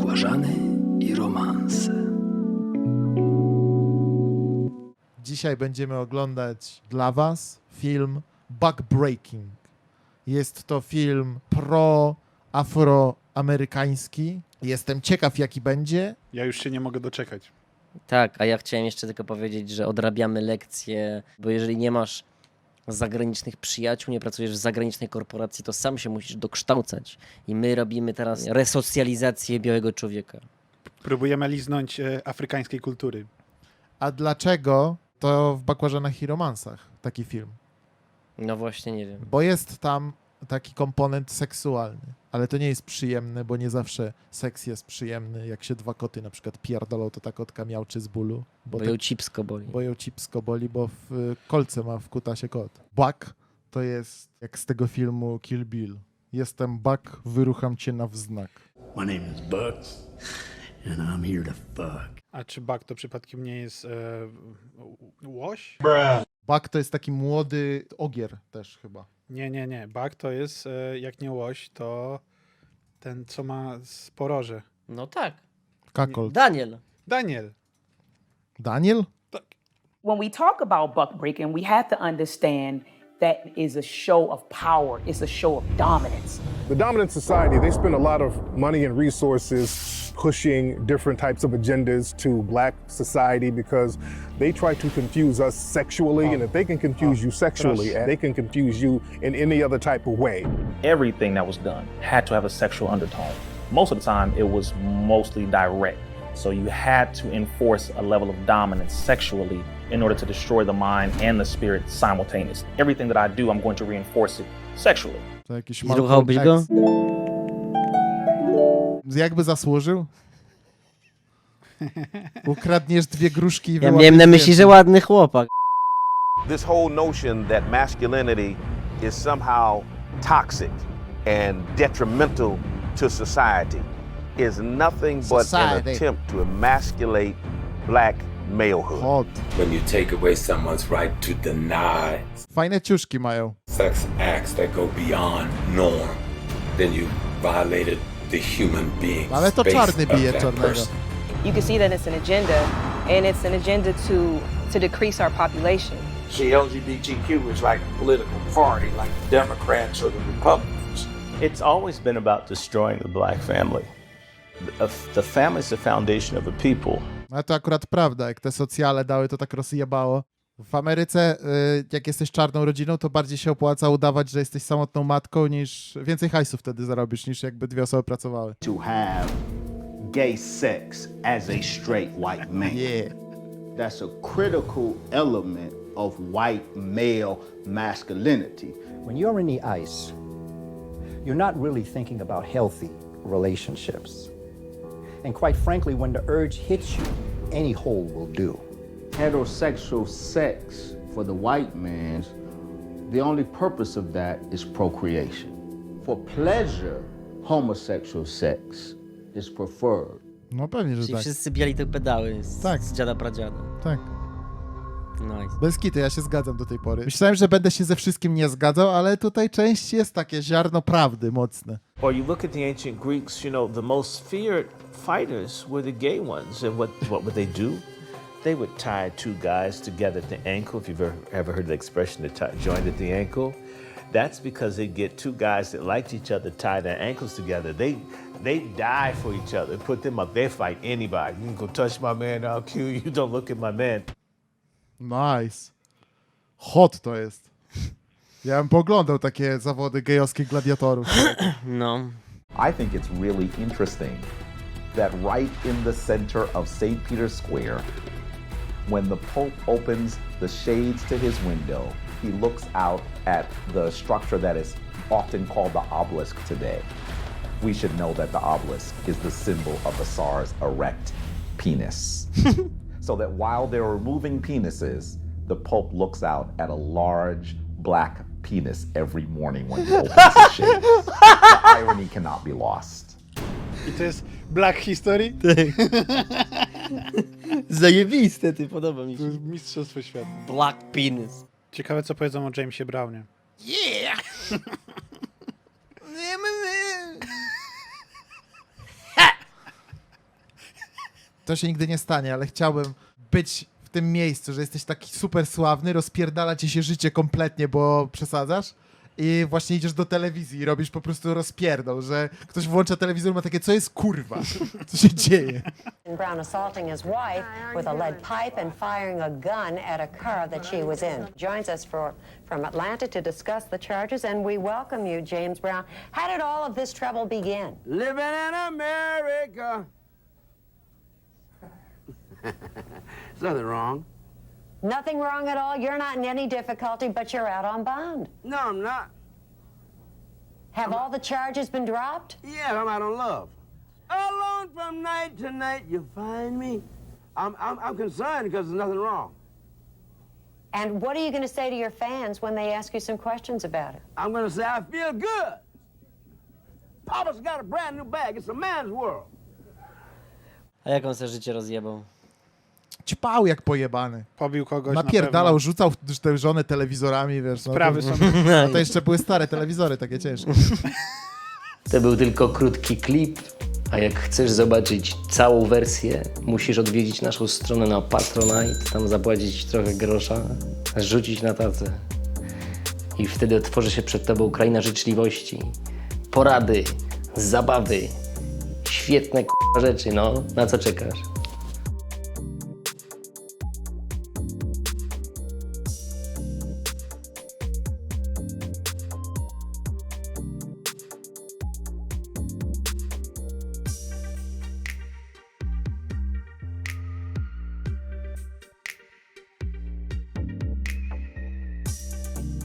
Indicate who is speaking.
Speaker 1: Bakłażany i romanse.
Speaker 2: Dzisiaj będziemy oglądać dla Was film Backbreaking. Jest to film pro-afroamerykański. Jestem ciekaw, jaki będzie.
Speaker 3: Ja już się nie mogę doczekać.
Speaker 4: Tak, a ja chciałem jeszcze tylko powiedzieć, że odrabiamy lekcje, bo jeżeli nie masz zagranicznych przyjaciół, nie pracujesz w zagranicznej korporacji, to sam się musisz dokształcać. I my robimy teraz resocjalizację białego człowieka.
Speaker 3: Próbujemy liznąć e, afrykańskiej kultury.
Speaker 2: A dlaczego to w Bakłażanach i romansach taki film?
Speaker 4: No właśnie, nie wiem.
Speaker 2: Bo jest tam taki komponent seksualny, ale to nie jest przyjemne, bo nie zawsze seks jest przyjemny. Jak się dwa koty na przykład pierdolą, to ta kotka miałczy z bólu, bo,
Speaker 4: Bo
Speaker 2: tak,
Speaker 4: ją cipsko boli.
Speaker 2: bo ją cipsko boli, bo w y, kolce ma w kutasie kot. Buck to jest jak z tego filmu Kill Bill. Jestem Buck, wyrucham cię na wznak.
Speaker 5: My name is Buck, and I'm here to fuck.
Speaker 3: A czy Bak to przypadkiem nie jest e, łoś?
Speaker 2: Buck to jest taki młody ogier też chyba.
Speaker 3: Nie, nie, nie. Bak to jest, e, jak nie łoś, to ten, co ma sporoże.
Speaker 4: No tak.
Speaker 2: Kakol.
Speaker 4: Daniel.
Speaker 3: Daniel.
Speaker 2: Daniel?
Speaker 6: when we talk about buck breaking, we have to understand that is a show of power. It's a show of dominance.
Speaker 7: The dominant society, they spend a lot of money and resources pushing different types of agendas to black society because they try to confuse us sexually. And if they can confuse you sexually, they can confuse you in any other type of way.
Speaker 8: everything that was done had to have a sexual undertone. Most of the time, it was mostly direct. So you had to enforce a level of dominance sexually in order to destroy the mind and the spirit simultaneously. Everything that I do, I'm going to reinforce it sexually.
Speaker 2: To jakiś Malcolm
Speaker 4: Zruchałbyś go?
Speaker 2: Jakby zasłużył? Ukradniesz dwie gruszki i
Speaker 4: Ja miałem na myśli, że ładny chłopak.
Speaker 9: this whole notion that masculinity is somehow toxic and detrimental to society is nothing but an
Speaker 2: Society.
Speaker 9: attempt to emasculate black malehood.
Speaker 2: Hot.
Speaker 5: When you take away someone's right to deny
Speaker 2: Fajne ciuszki mają.
Speaker 5: sex acts that go beyond norm, then you violated the human being.
Speaker 2: Ale to
Speaker 5: space
Speaker 2: czarny
Speaker 5: of
Speaker 2: bije
Speaker 5: that
Speaker 2: czarnego.
Speaker 5: person.
Speaker 10: you can see that it's an agenda, and it's an agenda to to decrease our population.
Speaker 11: See, LGBTQ is like a political party, like the Democrats or the Republicans.
Speaker 8: It's always been about destroying the black family. The family is the foundation of a people.
Speaker 2: No to akurat prawda, jak te socjale dały, to tak rozjebało. W Ameryce, y, jak jesteś czarną rodziną, to bardziej się opłaca udawać, że jesteś samotną matką, niż więcej hajsu wtedy zarobisz, niż jakby dwie osoby pracowały.
Speaker 11: To have gay sex as a straight white man.
Speaker 2: Yeah.
Speaker 11: That's a critical element of white male masculinity.
Speaker 12: When you're in the ice, you're not really thinking about healthy relationships. And quite frankly, when the urge hits you, any hole will do.
Speaker 11: Heterosexual sex for the white man, the only purpose of that is procreation. For pleasure, homosexual sex is preferred.
Speaker 2: No pewnie, że
Speaker 4: Czyli
Speaker 2: tak.
Speaker 4: wszyscy biali te pedały z,
Speaker 2: Tak.
Speaker 4: z dziada pradziada.
Speaker 2: Tak.
Speaker 4: Nice.
Speaker 2: Bez kity, ja się zgadzam do tej pory. Myślałem, że będę się ze wszystkim nie zgadzał, ale tutaj część jest takie ziarno prawdy mocne.
Speaker 11: Or you look at the ancient Greeks, you know, the most feared fighters were the gay ones. And what, what would they do? They would tie two guys together at the ankle. If you've ever, ever heard the expression, tie, joined at the ankle, that's because they get two guys that liked each other tie their ankles together. They they die for each other. Put them up. They fight anybody. You can go touch my man, I'll kill you. Don't look at my man.
Speaker 2: Nice. Hot to jest. Ja bym poglądał takie zawody gejowskich gladiatorów.
Speaker 4: No.
Speaker 9: I think it's really interesting that right in the center of St. Peter's Square, when the Pope opens the shades to his window, he looks out at the structure that is often called the obelisk today. We should know that the obelisk is the symbol of the Tsar's erect penis. so that while they're removing penises, the Pope looks out at a large black penis every morning when he opens the shades. the irony cannot be lost.
Speaker 3: I to jest Black History?
Speaker 4: Zajebiste, ty, podoba mi
Speaker 3: To
Speaker 4: się.
Speaker 3: jest Mistrzostwo Świata.
Speaker 4: Black penis.
Speaker 3: Ciekawe, co powiedzą o Jamesie Brownie.
Speaker 2: to się nigdy nie stanie, ale chciałbym być tym miejscu, że jesteś taki super sławny, rozpierdala ci się życie kompletnie, bo przesadzasz i właśnie idziesz do telewizji i robisz po prostu rozpierdol, że ktoś włącza telewizor i ma takie, co jest kurwa? Co się dzieje?
Speaker 13: Brown assaulting his wife with a lead pipe and firing a gun at a car that she was in. Joins us for, from Atlanta to discuss the charges, and we welcome you, James Brown. How did all of this trouble begin?
Speaker 14: Living in America. There's nothing wrong.
Speaker 13: Nothing wrong at all. You're not in any difficulty, but you're out on bond.
Speaker 14: No, I'm not.
Speaker 13: Have all the charges been dropped?
Speaker 14: Yeah, I'm out on love. Alone from night to night, you find me. I'm, I'm, I'm concerned because there's nothing wrong.
Speaker 13: And what are you going to say to your fans when they ask you some questions about it?
Speaker 14: I'm going to say I feel good. Papa's got a brand new bag. It's a man's world.
Speaker 15: A jak on sobie życie rozjebał?
Speaker 2: Ćpał jak pojebany.
Speaker 3: Pobił kogoś na
Speaker 2: Napierdalał,
Speaker 3: pewno.
Speaker 2: rzucał te żony telewizorami, wiesz. No,
Speaker 3: Sprawy
Speaker 2: to,
Speaker 3: są.
Speaker 2: no to jeszcze były stare telewizory, takie ciężkie.
Speaker 4: To był tylko krótki klip, a jak chcesz zobaczyć całą wersję, musisz odwiedzić naszą stronę na Patronite, tam zapłacić trochę grosza, rzucić na tacę. I wtedy otworzy się przed tobą kraina życzliwości, porady, zabawy, świetne k***a rzeczy, no. Na co czekasz?